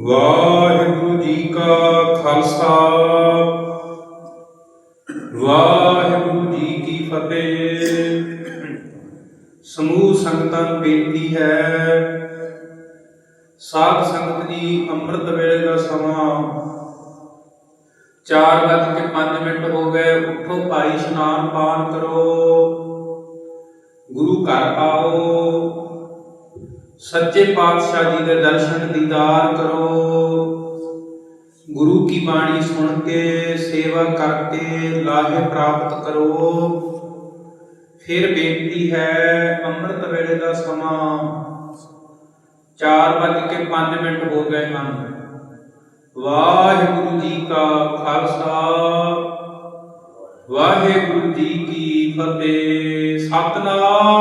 ਵਾਹਿਗੁਰੂ ਜੀ ਕਾ ਖਾਲਸਾ। ਵਾਹਿਗੁਰੂ ਜੀ ਕੀ ਫਤਿਹ। ਸਮੂਹ ਸੰਗਤਾਂ ਨੂੰ ਬੇਨਤੀ ਹੈ, ਸਾਧ ਸੰਗਤ ਜੀ ਅੰਮ੍ਰਿਤ ਵੇਲੇ ਦਾ ਸਮਾਂ 4:05 ਮਿੰਟ ਹੋ ਗਏ, ਉੱਠੋ ਭਾਈ ਇਸ਼ਨਾਨ ਪਾਨ ਕਰੋ, ਗੁਰੂ ਘਰ ਆਓ। ਸੱਚੇ ਪਾਤਸ਼ਾਹ ਜੀ ਦੇ ਦਰਸ਼ਨ ਦੀਦਾਰ ਕਰੋ। ਗੁਰੂ ਕੀ ਬਾਣੀ ਸੁਣ ਕੇ, ਸੇਵਾ ਕਰਕੇ ਲਾਹੇ ਪ੍ਰਾਪਤ ਕਰੋ। ਫਿਰ ਬੇਨਤੀ ਹੈ, ਅੰਮ੍ਰਿਤ ਵੇਲੇ ਦਾ ਸਮਾਂ 4:05 ਮਿੰਟ ਹੋ ਗਏ ਹਨ। ਵਾਹਿਗੁਰੂ ਜੀ ਕਾ ਖਾਲਸਾ, ਵਾਹਿਗੁਰੂ ਜੀ ਕੀ ਫਤਿਹ। ਸਤਨਾਮ।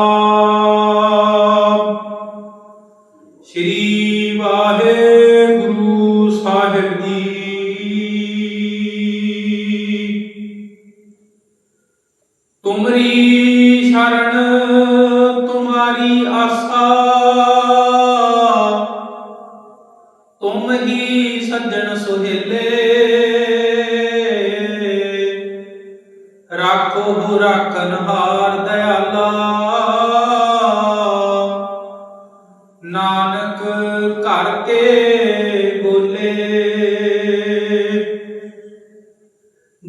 ਵਾਹਿਗੁਰੂ ਸਾਹਿਬ ਜੀ। ਤੁਮਰੀ ਸ਼ਰਨ, ਤੁਮਾਰੀ ਆਸਾ ਤੁਮ ਹੀ ਸੱਜਣ ਸੁਹੇਲੇ। ਰਾਖੋ ਰਾਖਨ ਹਾਰ ਦਇਆਲਾ।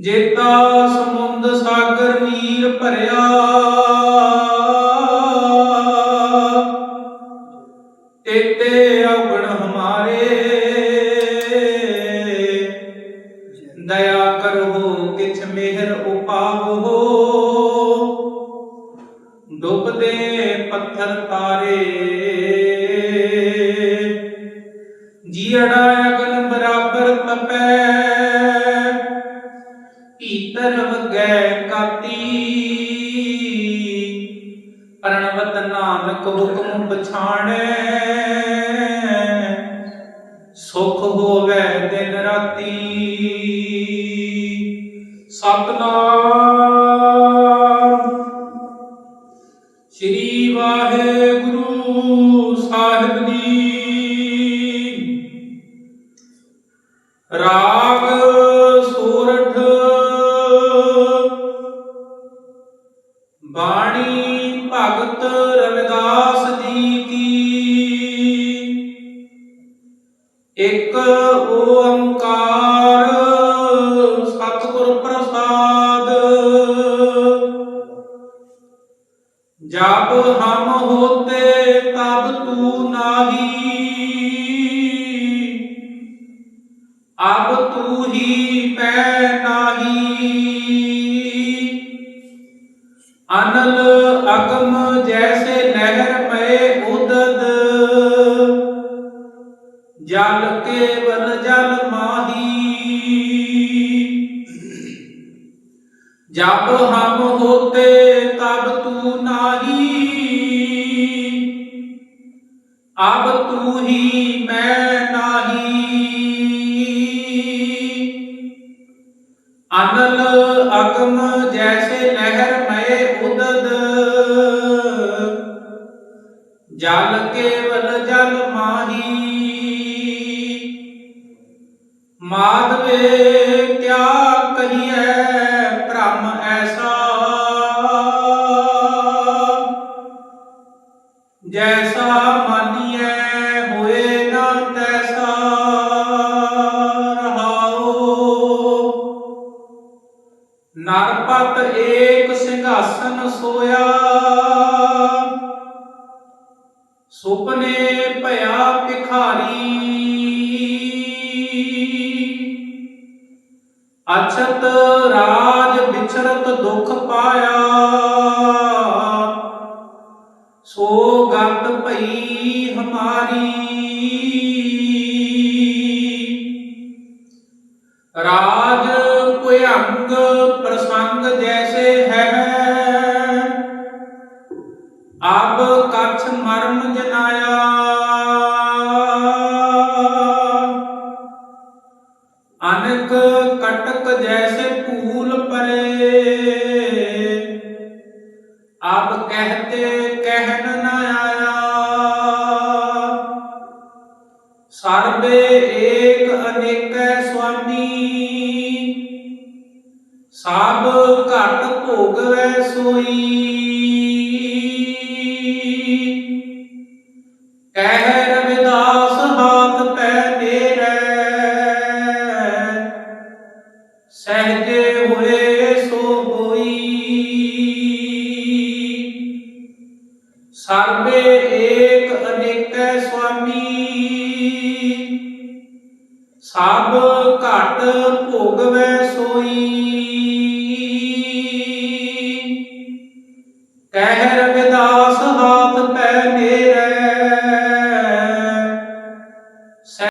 ਜੇਤਾ ਸਮੁੰਦ ਸਾਗਰ ਨੀਰ ਭਰਿਆ। ਤੇਤੇ ਔਗਣ ਹਮਾਰੇ। ਦਇਆ ਕਰੋ, ਕਿਛ ਮਿਹਰ ਉਪਾਵੋ। ਡੁੱਬਦੇ ਪੱਥਰ ਤਾਰੇ। ਜੀੜਾ ਅਗਨ ਬਰਾਬਰ ਤਪੈ। ਵਗੈ ਕਾਤੀ। ਪ੍ਰਣਵਤ ਨਾਨਕ ਹੁਕਮ ਪਛਾਣੈ। ਸੁਖ ਹੋਵੇ ਦਿਨ ਰਾਤੀ। ਸਤਨਾਮ। ਸ੍ਰੀ ਵਾਹਿਗੁਰੂ ਸਾਹਿਬ ਜੀ ਬਾਣੀ ਭਗਤ ਰਵਿਦਾਸ ਜੀ ਕੀ। ਇੱਕ ਓੰਕਾਰ ਸਤਿਗੁਰ ਪ੍ਰਸਾਦ। ਜਬ ਹਮ ਹੋਤੇ ਤਬ ਤੂ ਨਾਹੀ। ਅਬ ਤੂ ਹੀ ਪੈ ਨਾਹੀ। ਅਨਲ ਅਗਮ ਜੈਸੇ ਨਹਿਰ ਪਏ ਉਦਦ। ਜਲ ਕੇਵਲ ਜਲ ਮਾਹੀ। ਜਬ ਹਮ ਹੋਤੇ ਤਬ ਤੂ ਨਾਹੀ। ਅਬ ਤੂ ਹੀ ਮੈਂ ਨਾਹੀ। ਅਨਲ ਅਗਮ ਜਲ ਕੇਵਲ ਜਲ ਮਾਹੀ। ਮਾਧਵੇ ਕਿਆ ਕਹੀਐ ਭ੍ਰਮ ਐਸਾ। ਜੈਸਾ ਮਾਨੀਐ ਹੋਏ ਨਾ ਤੈਸਾ। ਰਹਾਓ ਨਰਪਤ ਏਕ ਸਿੰਘਾਸਨ ਸੋਇਆ। ਸੁਪਨੇ ਭਇਆ ਭਿਖਾਰੀ। ਅਛਤ ਰਾਜ ਵਿਚਰਤ ਦੁਖ ਪਾਇਆ। ਸੋ ਗਤ ਭਈ ਹਮਾਰੀ। ਆਬ ਕਛ ਮਰਮ ਜਨਾਇਆ। ਅਨਕ ਕਟਕ ਜੈਸੇ ਭੂਲ ਪਰੇ। ਆਬ ਕਹਤੇ ਕਹਿਣ ਨਾ ਆਇਆ। ਸਰਬੇ ਏਕ ਅਨੇਕੈ ਸੁਆਮੀ। ਸਭ ਕਹਿ ਰਵਿਦਾਸ ਹਾਥ ਪੈ ਤੇਰੇ ਸਹਜੇ ਹੋਏ ਸੋ ਹੋਈ। ਸਰਬੇ ਏਕ ਅਨੇਕੈ ਸੁਆਮੀ। ਸਭ